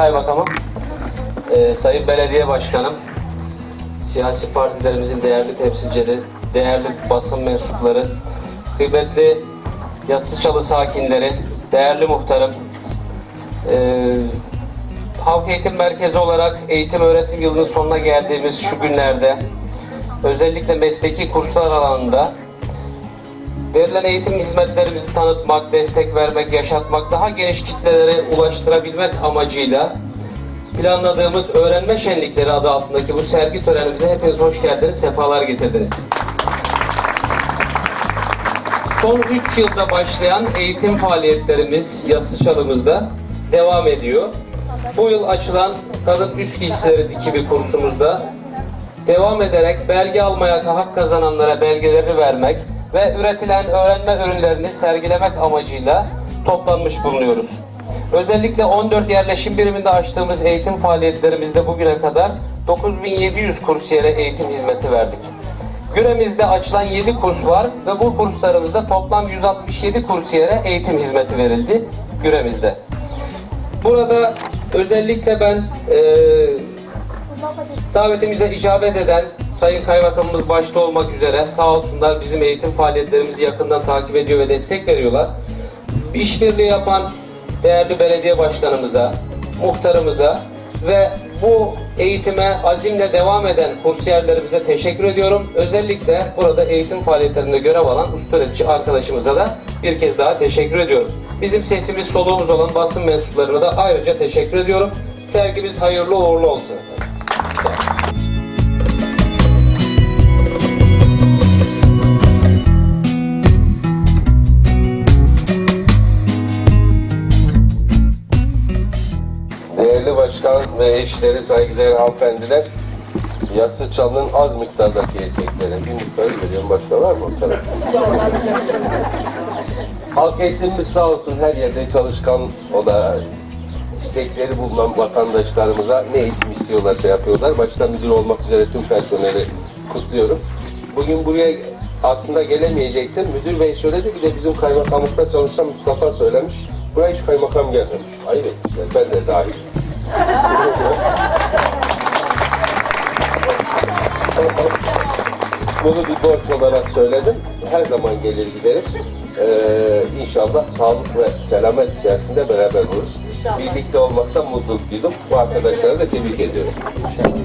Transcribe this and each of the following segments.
Kaymakamım, e, Sayın Belediye Başkanım, siyasi partilerimizin değerli temsilcileri, değerli basın mensupları, kıymetli Yassıçalı sakinleri, değerli muhtarım, e, Halk Eğitim Merkezi olarak eğitim öğretim yılının sonuna geldiğimiz şu günlerde özellikle mesleki kurslar alanında verilen eğitim hizmetlerimizi tanıtmak, destek vermek, yaşatmak, daha geniş kitlelere ulaştırabilmek amacıyla planladığımız öğrenme şenlikleri adı altındaki bu sergi törenimize hepiniz hoş geldiniz, sefalar getirdiniz. Son 3 yılda başlayan eğitim faaliyetlerimiz Yassıçalımızda devam ediyor. Bu yıl açılan kadın üst giysileri dikimi kursumuzda devam ederek belge almaya hak kazananlara belgelerini vermek ve üretilen öğrenme ürünlerini sergilemek amacıyla toplanmış bulunuyoruz. Özellikle 14 yerleşim biriminde açtığımız eğitim faaliyetlerimizde bugüne kadar 9700 kursiyere eğitim hizmeti verdik. Güremizde açılan 7 kurs var ve bu kurslarımızda toplam 167 kursiyere eğitim hizmeti verildi Güremizde. Burada özellikle ben eee davetimize icabet eden Sayın Kaymakamımız başta olmak üzere sağ olsunlar bizim eğitim faaliyetlerimizi yakından takip ediyor ve destek veriyorlar. İşbirliği yapan değerli belediye başkanımıza, muhtarımıza ve bu eğitime azimle devam eden kursiyerlerimize teşekkür ediyorum. Özellikle burada eğitim faaliyetlerinde görev alan usta öğretici arkadaşımıza da bir kez daha teşekkür ediyorum. Bizim sesimiz soluğumuz olan basın mensuplarına da ayrıca teşekkür ediyorum. Sergimiz hayırlı uğurlu olsun. Değerli başkan ve eşleri, saygıdeğer hanımefendiler, Yassıçalı'nın az miktardaki erkeklere bir miktarı görüyorum. Başka var mı o? Halk eğitimimiz sağ olsun her yerde çalışkan, o da istekleri bulunan vatandaşlarımıza ne eğitim istiyorlarsa yapıyorlar. Başta müdür olmak üzere tüm personeli kutluyorum. Bugün buraya aslında gelemeyecektim. Müdür bey söyledi bir de bizim kaymakamlıkta çalışan Mustafa söylemiş. Buraya hiç kaymakam gelmemiş. Ayıp etmişler. Ben de dahil. Bunu bir borç olarak söyledim. Her zaman gelir gideriz. Ee, inşallah sağlık ve selamet içerisinde beraber oluruz. Birlikte olmaktan mutluluk duydum. Bu arkadaşları da tebrik ediyorum. Tamam.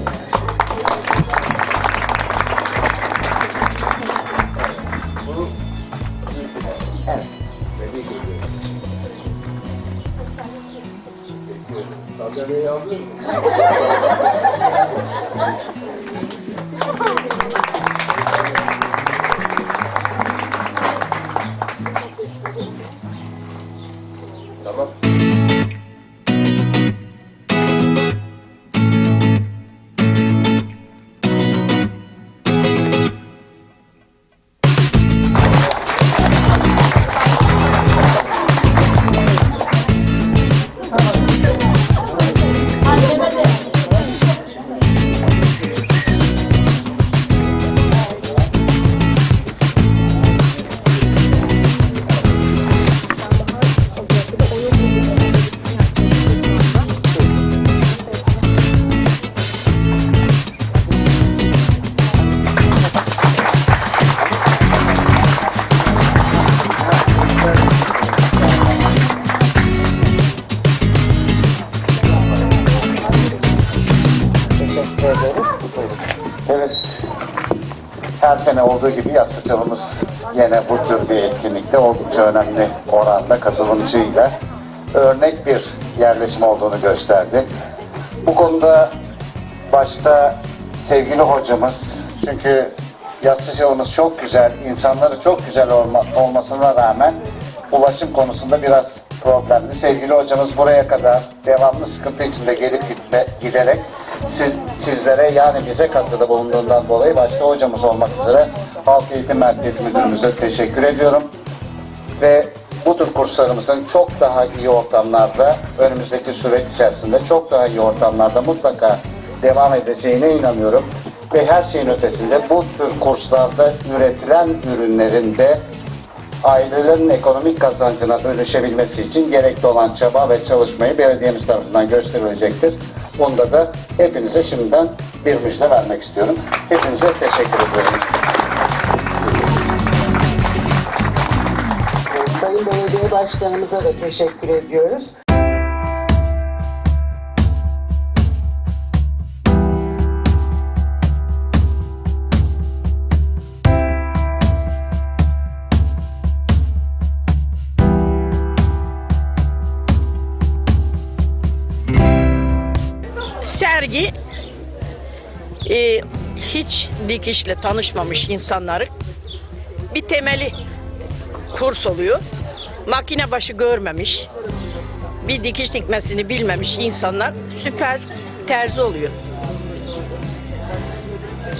Sene olduğu gibi Yassıçalımız yine bu tür bir etkinlikte oldukça önemli oranda katılımcıyla örnek bir yerleşim olduğunu gösterdi. Bu konuda başta sevgili hocamız, çünkü Yassıçalımız çok güzel, insanları çok güzel olma, olmasına rağmen ulaşım konusunda biraz problemli. Sevgili hocamız buraya kadar devamlı sıkıntı içinde gelip gitme, giderek siz, sizlere yani bize katkıda bulunduğundan dolayı başta hocamız olmak üzere Halk Eğitim Merkezi Müdürümüze teşekkür ediyorum. Ve bu tür kurslarımızın çok daha iyi ortamlarda önümüzdeki süreç içerisinde çok daha iyi ortamlarda mutlaka devam edeceğine inanıyorum. Ve her şeyin ötesinde bu tür kurslarda üretilen ürünlerin de ailelerin ekonomik kazancına dönüşebilmesi için gerekli olan çaba ve çalışmayı belediyemiz tarafından gösterilecektir. Bunda da hepinize şimdiden bir müjde vermek istiyorum. Hepinize teşekkür ediyorum. Sayın Belediye Başkanımıza da teşekkür ediyoruz. E, hiç dikişle tanışmamış insanları bir temeli kurs oluyor. Makine başı görmemiş, bir dikiş dikmesini bilmemiş insanlar süper terzi oluyor.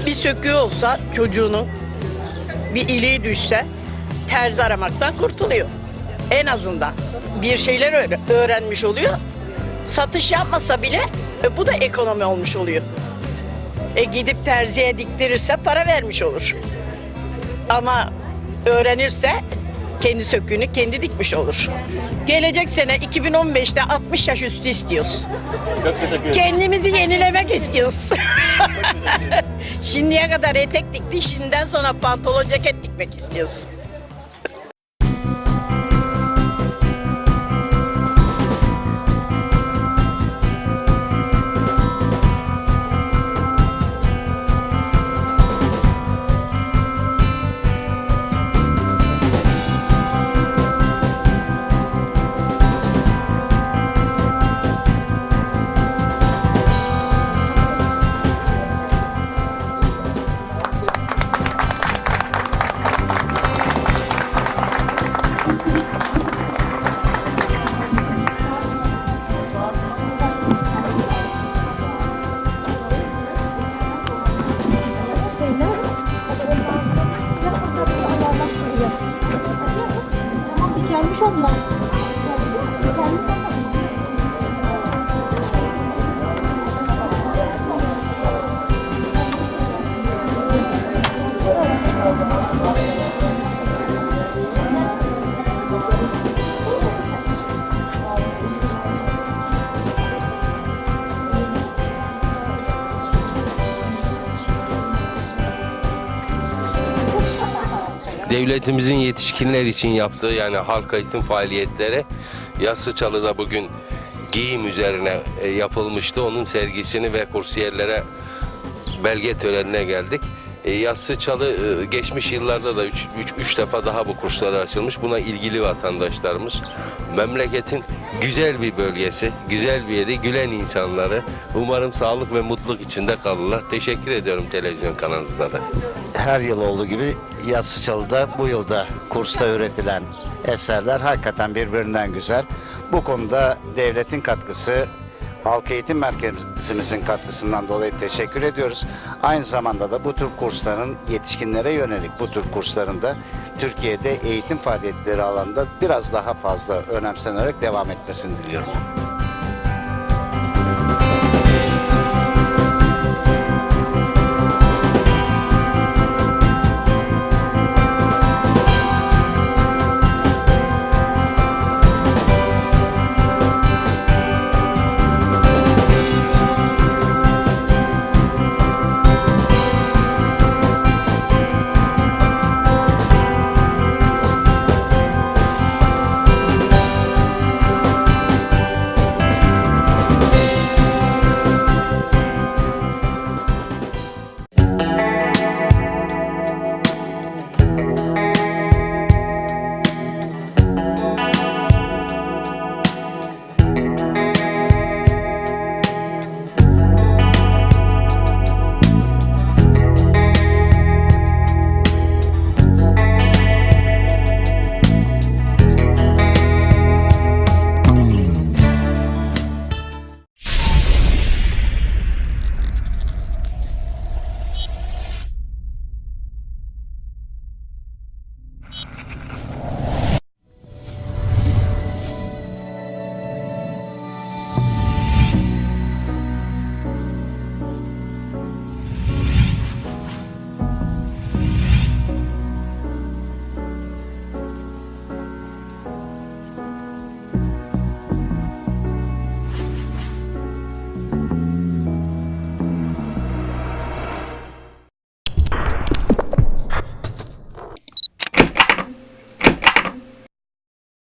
Bir söküğü olsa çocuğunun bir iliği düşse terzi aramaktan kurtuluyor. En azından bir şeyler öğre- öğrenmiş oluyor. Satış yapmasa bile e, bu da ekonomi olmuş oluyor. E gidip terziye diktirirse para vermiş olur. Ama öğrenirse kendi söküğünü kendi dikmiş olur. Gelecek sene 2015'te 60 yaş üstü istiyoruz. Kendimizi yenilemek istiyoruz. Şimdiye kadar etek diktik, şimdiden sonra pantolon ceket dikmek istiyoruz. Devletimizin yetişkinler için yaptığı yani halk eğitim faaliyetleri Yassıçalı'da bugün giyim üzerine e, yapılmıştı. Onun sergisini ve kursiyerlere belge törenine geldik. E, Yassıçalı e, geçmiş yıllarda da 3 defa daha bu kurslara açılmış. Buna ilgili vatandaşlarımız. Memleketin güzel bir bölgesi, güzel bir yeri, gülen insanları. Umarım sağlık ve mutluluk içinde kalırlar. Teşekkür ediyorum televizyon kanalınıza da. her yıl olduğu gibi Yassıçalı'da bu yılda kursta üretilen eserler hakikaten birbirinden güzel. Bu konuda devletin katkısı, Halk Eğitim Merkezimizin katkısından dolayı teşekkür ediyoruz. Aynı zamanda da bu tür kursların yetişkinlere yönelik bu tür kurslarında Türkiye'de eğitim faaliyetleri alanda biraz daha fazla önemsenerek devam etmesini diliyorum.